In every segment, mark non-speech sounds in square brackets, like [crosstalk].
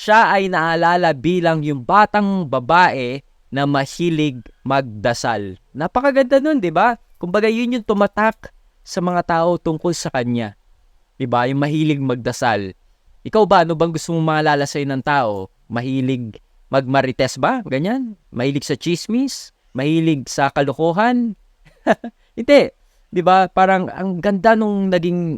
Siya ay naalala bilang yung batang babae na mahilig magdasal. Napakaganda nun, di ba? Kumbaga yun yung tumatak sa mga tao tungkol sa kanya. Di ba? Yung mahilig magdasal. Ikaw ba, ano bang gusto mong maalala sa'yo ng tao? Mahilig magmarites ba? Ganyan? Mahilig sa chismis? Mahilig sa kalokohan? [laughs] Hindi. Di ba? Parang ang ganda nung naging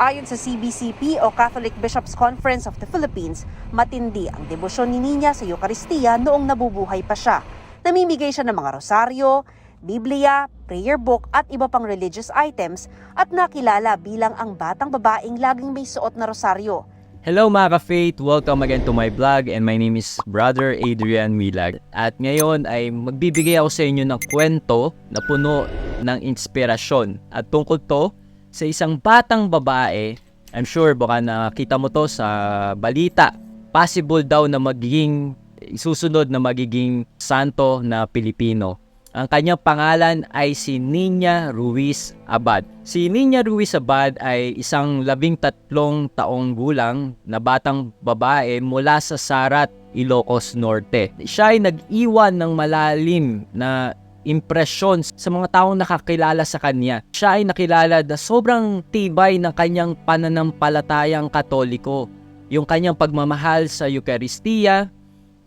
Ayon sa CBCP o Catholic Bishops Conference of the Philippines, matindi ang debosyon ni Ninya sa Eukaristiya noong nabubuhay pa siya. Namimigay siya ng mga rosaryo, Biblia, prayer book at iba pang religious items at nakilala bilang ang batang babaeng laging may suot na rosaryo. Hello mga ka-faith! Welcome again to my vlog and my name is Brother Adrian Milag. At ngayon ay magbibigay ako sa inyo ng kwento na puno ng inspirasyon. At tungkol to sa isang batang babae, I'm sure baka nakita mo to sa balita, possible daw na magiging susunod na magiging santo na Pilipino. Ang kanyang pangalan ay si Nina Ruiz Abad. Si Nina Ruiz Abad ay isang labing tatlong taong gulang na batang babae mula sa Sarat, Ilocos Norte. Siya ay nag-iwan ng malalim na impresyon sa mga taong nakakilala sa kanya. Siya ay nakilala na sobrang tibay ng kanyang pananampalatayang katoliko. Yung kanyang pagmamahal sa Eucharistia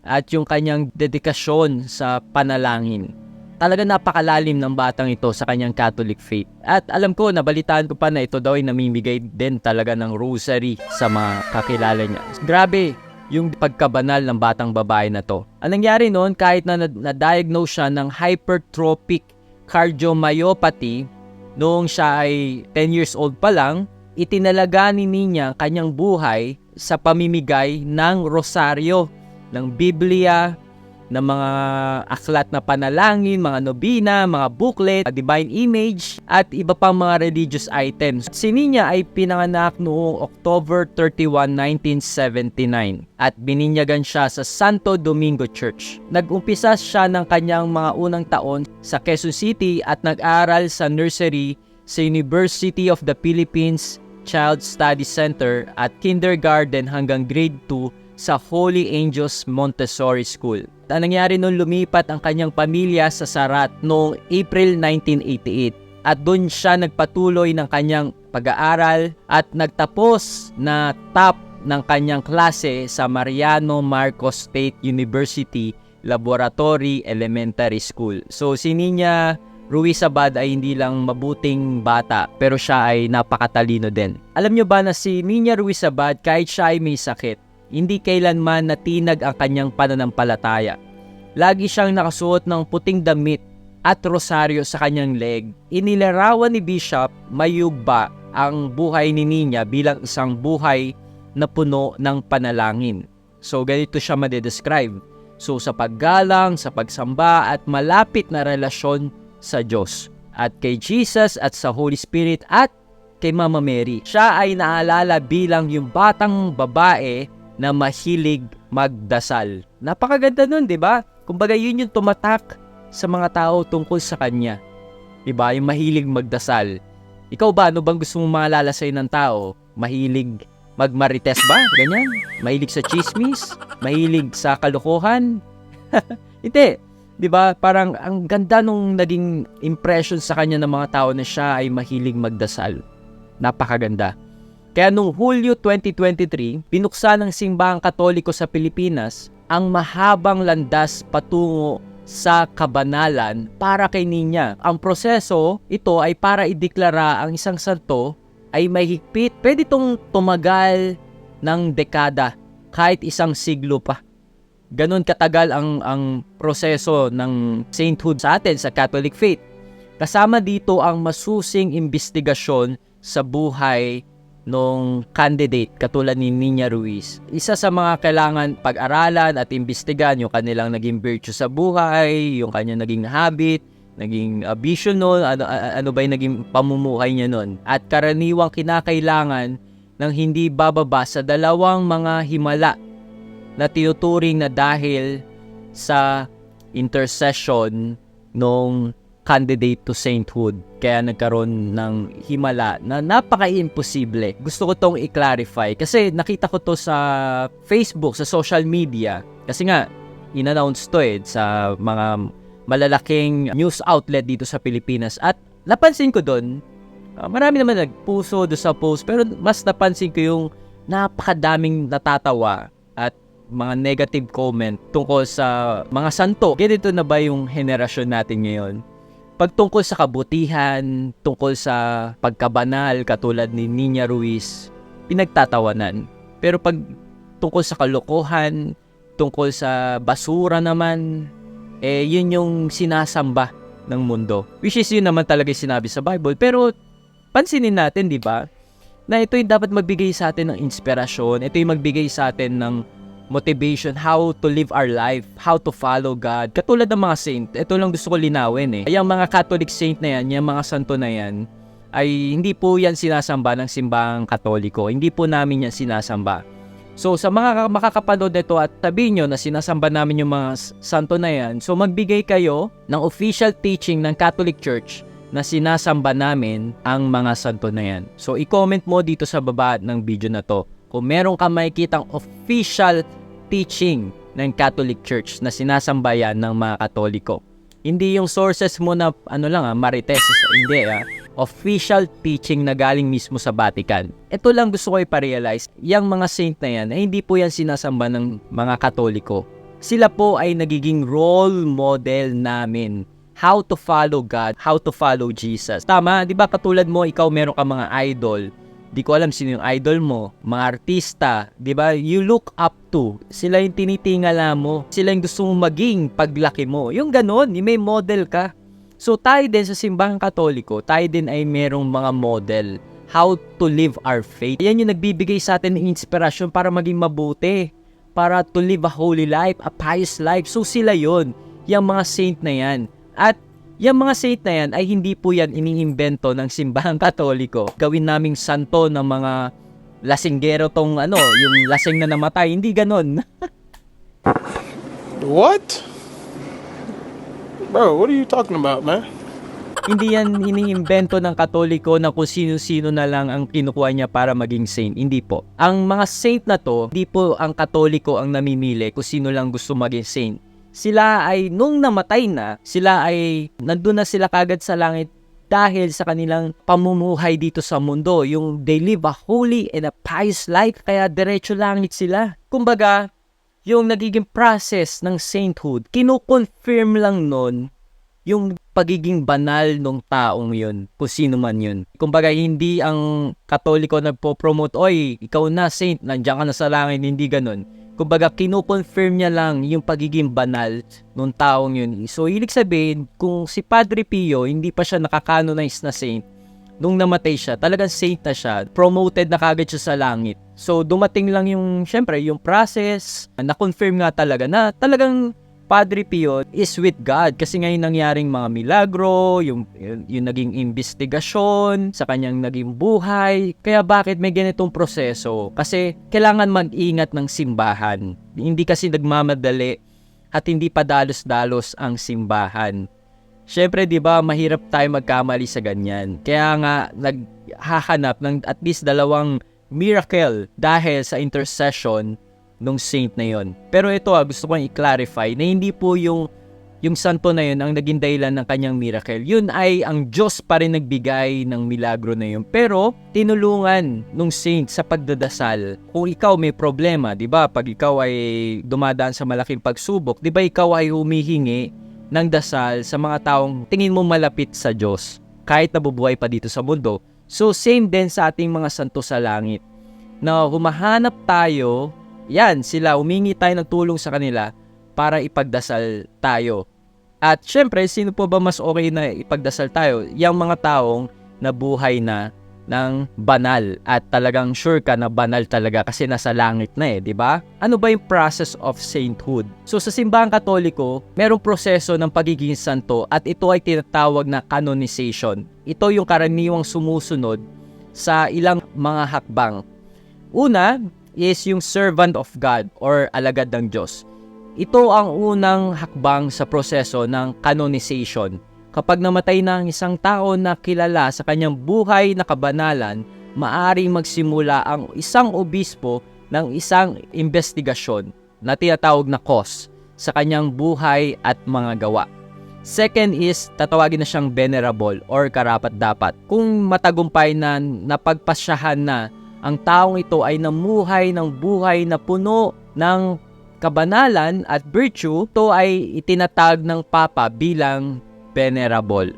at yung kanyang dedikasyon sa panalangin talaga napakalalim ng batang ito sa kanyang Catholic faith. At alam ko, nabalitaan ko pa na ito daw ay namimigay din talaga ng rosary sa mga kakilala niya. Grabe, yung pagkabanal ng batang babae na to. Ang nangyari noon, kahit na na-diagnose siya ng hypertrophic cardiomyopathy noong siya ay 10 years old pa lang, itinalaga ni Ninya kanyang buhay sa pamimigay ng rosaryo, ng Biblia, ng mga aklat na panalangin, mga nobina, mga booklet, divine image, at iba pang mga religious items. Si Ninya ay pinanganak noong October 31, 1979 at bininyagan siya sa Santo Domingo Church. Nag-umpisa siya ng kanyang mga unang taon sa Quezon City at nag-aral sa nursery sa University of the Philippines Child Study Center at kindergarten hanggang grade 2 sa Holy Angels Montessori School. Ang nangyari noon lumipat ang kanyang pamilya sa Sarat noong April 1988 at doon siya nagpatuloy ng kanyang pag-aaral at nagtapos na top ng kanyang klase sa Mariano Marcos State University Laboratory Elementary School. So si Nina Ruiz Abad ay hindi lang mabuting bata pero siya ay napakatalino din. Alam nyo ba na si Nina Ruiz Abad kahit siya ay may sakit, hindi kailanman natinag ang kanyang pananampalataya. Lagi siyang nakasuot ng puting damit at rosaryo sa kanyang leg. Inilarawan ni Bishop Mayugba ang buhay ni Ninya bilang isang buhay na puno ng panalangin. So ganito siya madedescribe. So sa paggalang, sa pagsamba at malapit na relasyon sa Diyos at kay Jesus at sa Holy Spirit at kay Mama Mary. Siya ay naalala bilang yung batang babae na mahilig magdasal. Napakaganda nun, di ba? Kumbaga yun yung tumatak sa mga tao tungkol sa kanya. Di ba? Yung mahilig magdasal. Ikaw ba, ano bang gusto mong maalala sa'yo ng tao? Mahilig magmarites ba? Ganyan? Mahilig sa chismis? Mahilig sa kalokohan? [laughs] Hindi. Di ba? Parang ang ganda nung naging impression sa kanya ng mga tao na siya ay mahilig magdasal. Napakaganda. Kaya noong Hulyo 2023, binuksan ng simbahang katoliko sa Pilipinas ang mahabang landas patungo sa kabanalan para kay Ninya. Ang proseso, ito ay para ideklara ang isang santo ay may higpit. Pwede itong tumagal ng dekada, kahit isang siglo pa. Ganon katagal ang, ang proseso ng sainthood sa atin sa Catholic faith. Kasama dito ang masusing investigasyon sa buhay nung candidate katulad ni Nina Ruiz. Isa sa mga kailangan pag-aralan at imbestigan yung kanilang naging virtue sa buhay, yung kanyang naging habit, naging uh, vision nun, ano, ano ba yung naging pamumuhay niya nun. At karaniwang kinakailangan ng hindi bababa sa dalawang mga himala na tinuturing na dahil sa intercession nung candidate to sainthood. Kaya nagkaroon ng himala na napaka-imposible. Gusto ko tong i-clarify kasi nakita ko to sa Facebook, sa social media. Kasi nga, in-announce to eh sa mga malalaking news outlet dito sa Pilipinas. At napansin ko doon, ah, marami naman nagpuso do sa post pero mas napansin ko yung napakadaming natatawa at mga negative comment tungkol sa mga santo. Ganito na ba yung henerasyon natin ngayon? Pagtungkol sa kabutihan, tungkol sa pagkabanal katulad ni Nina Ruiz, pinagtatawanan. Pero pag tungkol sa kalokohan, tungkol sa basura naman, eh yun yung sinasamba ng mundo. Which is yun naman talaga sinabi sa Bible. Pero pansinin natin, di ba? Na ito yung dapat magbigay sa atin ng inspirasyon. Ito yung magbigay sa atin ng motivation, how to live our life, how to follow God. Katulad ng mga saint, ito lang gusto ko linawin eh. Yung mga Catholic saint na yan, yung mga santo na yan, ay hindi po yan sinasamba ng simbahang katoliko. Hindi po namin yan sinasamba. So sa mga makakapanood nito at sabihin nyo na sinasamba namin yung mga santo na yan, so magbigay kayo ng official teaching ng Catholic Church na sinasamba namin ang mga santo na yan. So i-comment mo dito sa baba ng video na to kung meron ka makikitang official teaching ng Catholic Church na sinasamba yan ng mga Katoliko. Hindi yung sources mo na ano lang ah, marites, hindi ah. Official teaching na galing mismo sa Vatican. Ito lang gusto ko iparealize, yung mga saint na yan, ay hindi po yan sinasamba ng mga Katoliko. Sila po ay nagiging role model namin how to follow God, how to follow Jesus. Tama, 'di ba? Katulad mo, ikaw meron ka mga idol. Di ko alam sino yung idol mo, mga artista, 'di ba? You look up to. Sila yung tinitingala mo. Sila yung gusto mong maging paglaki mo. Yung ganon, yung may model ka. So tayo din sa simbahang katoliko, tayo din ay merong mga model how to live our faith. Yan yung nagbibigay sa atin ng inspirasyon para maging mabuti, para to live a holy life, a pious life. So sila yon, yung mga saint na yan. At yung mga saint na yan ay hindi po yan iniimbento ng simbahang katoliko. Gawin naming santo ng mga lasinggero tong ano, yung lasing na namatay. Hindi ganon. [laughs] What? Bro, what are you talking about, man? hindi yan iniimbento ng katoliko na kung sino-sino na lang ang kinukuha niya para maging saint. Hindi po. Ang mga saint na to, hindi po ang katoliko ang namimili kung sino lang gusto maging saint. Sila ay nung namatay na, sila ay nandun na sila kagad sa langit dahil sa kanilang pamumuhay dito sa mundo. Yung they live a holy and a pious life, kaya diretso langit sila. Kumbaga, yung nagiging process ng sainthood, kinukonfirm lang nun yung pagiging banal ng taong yun, kung sino man yun. Kumbaga, hindi ang katoliko nagpo-promote, oy, ikaw na saint, nandiyan ka na sa langit, hindi ganun. Kumbaga, kinukonfirm niya lang yung pagiging banal ng taong yun. So, ibig sabihin, kung si Padre Pio, hindi pa siya nakakanonize na saint, nung namatay siya, talagang saint na siya, promoted na kagad siya sa langit. So, dumating lang yung, syempre, yung process, na-confirm nga talaga na talagang Padre Pio is with God kasi ngayon nangyaring mga milagro, yung, yung, yung naging investigasyon sa kanyang naging buhay. Kaya bakit may ganitong proseso? Kasi kailangan mag-ingat ng simbahan. Hindi kasi nagmamadali at hindi pa dalos-dalos ang simbahan. Siyempre, 'di ba, mahirap tayo magkamali sa ganyan. Kaya nga naghahanap ng at least dalawang miracle dahil sa intercession nung saint na yon. Pero ito ah, gusto kong i-clarify na hindi po yung yung santo na yun ang naging dahilan ng kanyang miracle. Yun ay ang Diyos pa rin nagbigay ng milagro na yun. Pero tinulungan nung saint sa pagdadasal. Kung ikaw may problema, 'di ba? Pag ikaw ay dumadaan sa malaking pagsubok, 'di ba ikaw ay humihingi ng dasal sa mga taong tingin mo malapit sa Diyos kahit nabubuhay pa dito sa mundo. So same din sa ating mga santo sa langit na humahanap tayo, yan sila, umingi tayo ng tulong sa kanila para ipagdasal tayo. At syempre, sino po ba mas okay na ipagdasal tayo? Yung mga taong nabuhay na ng banal at talagang sure ka na banal talaga kasi nasa langit na eh, di ba? Ano ba yung process of sainthood? So sa simbahang katoliko, merong proseso ng pagiging santo at ito ay tinatawag na canonization. Ito yung karaniwang sumusunod sa ilang mga hakbang. Una is yung servant of God or alagad ng Diyos. ito ang unang hakbang sa proseso ng canonization. Kapag namatay na ang isang tao na kilala sa kanyang buhay na kabanalan, maaring magsimula ang isang obispo ng isang investigasyon na tinatawag na cause sa kanyang buhay at mga gawa. Second is, tatawagin na siyang venerable or karapat-dapat. Kung matagumpay na napagpasyahan na ang taong ito ay namuhay ng buhay na puno ng kabanalan at virtue, ito ay itinatag ng Papa bilang venerable.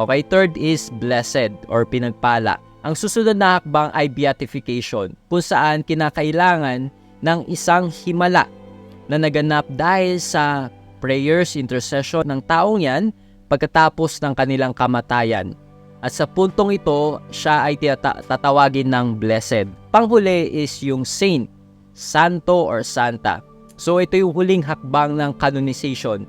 Okay, third is blessed or pinagpala. Ang susunod na hakbang ay beatification, kung saan kinakailangan ng isang himala na naganap dahil sa prayers, intercession ng taong yan pagkatapos ng kanilang kamatayan. At sa puntong ito, siya ay tatawagin ng blessed. Panghuli is yung saint, santo or santa. So ito yung huling hakbang ng canonization.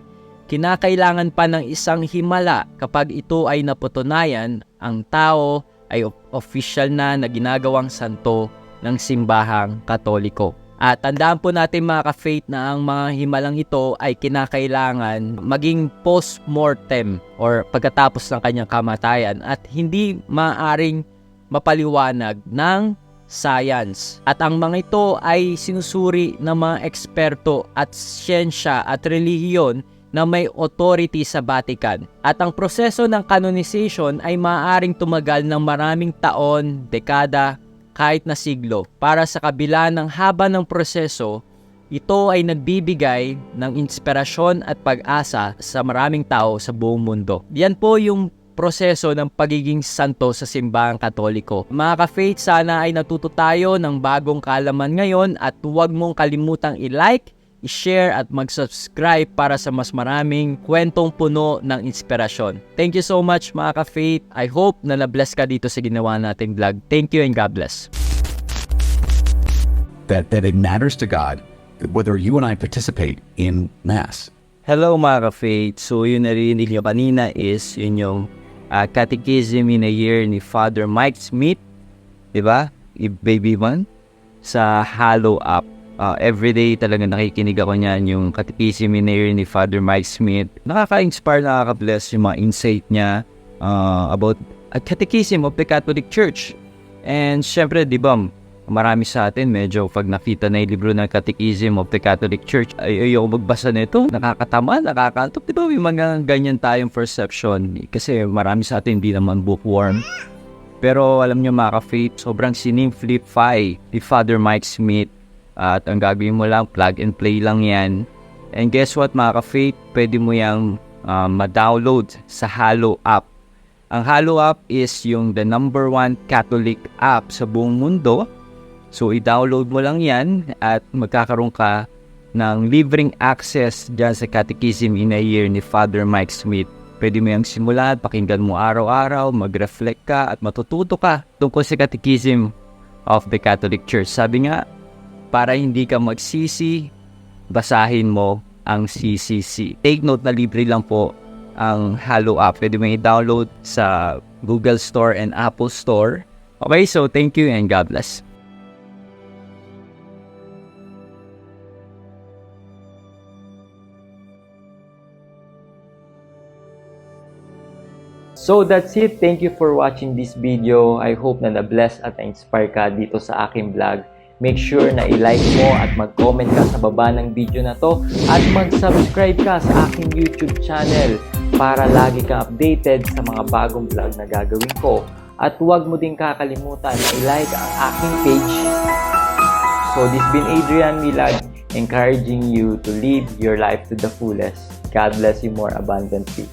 Kinakailangan pa ng isang himala kapag ito ay naputunayan, ang tao ay official na na ginagawang santo ng simbahang katoliko. At tandaan po natin mga ka-faith na ang mga himalang ito ay kinakailangan maging post-mortem or pagkatapos ng kanyang kamatayan at hindi maaring mapaliwanag ng science. At ang mga ito ay sinusuri ng mga eksperto at siyensya at relihiyon na may authority sa Vatican. At ang proseso ng canonization ay maaaring tumagal ng maraming taon, dekada, kahit na siglo. Para sa kabila ng haba ng proseso, ito ay nagbibigay ng inspirasyon at pag-asa sa maraming tao sa buong mundo. Yan po yung proseso ng pagiging santo sa simbahang katoliko. Mga ka-faith, sana ay natuto tayo ng bagong kalaman ngayon at huwag mong kalimutang i-like, i-share at mag-subscribe para sa mas maraming kwentong puno ng inspirasyon. Thank you so much mga ka-faith. I hope na na-bless ka dito sa ginawa nating vlog. Thank you and God bless. that that it matters to God whether you and I participate in Mass. Hello mga ka-faith. So yun narinig nyo kanina is yun yung uh, Catechism in a Year ni Father Mike Smith. Diba? Baby man. Sa Hollow Up. Uh, everyday talaga nakikinig ako niyan yung a Year ni Father Mike Smith. Nakaka-inspire, nakaka-bless yung mga insight niya uh, about a Catechism of the Catholic Church. And syempre, di ba, marami sa atin medyo pag nakita na yung libro ng Catechism of the Catholic Church ay ayoko magbasa nito. Nakakatama, nakakantok di ba may mga ganyan tayong perception? Kasi marami sa atin hindi naman bookworm. Pero alam nyo mga ka-faith sobrang sinimplify ni Father Mike Smith at ang gagawin mo lang plug and play lang yan and guess what mga ka-faith pwede mo yung um, ma-download sa Halo app ang Halo app is yung the number one Catholic app sa buong mundo So, i-download mo lang yan at magkakaroon ka ng libreng access dyan sa Catechism in a Year ni Father Mike Smith. Pwede mo yung simulan, pakinggan mo araw-araw, mag-reflect ka at matututo ka tungkol sa Catechism of the Catholic Church. Sabi nga, para hindi ka magsisi, basahin mo ang CCC. Take note na libre lang po ang Halo app. Pwede mo i-download sa Google Store and Apple Store. Okay, so thank you and God bless. So that's it. Thank you for watching this video. I hope na na-bless at na-inspire ka dito sa aking vlog. Make sure na i-like mo at mag-comment ka sa baba ng video na to at mag-subscribe ka sa aking YouTube channel para lagi kang updated sa mga bagong vlog na gagawin ko. At huwag mo din kakalimutan na i-like ang aking page. So this been Adrian Milag encouraging you to live your life to the fullest. God bless you more abundantly.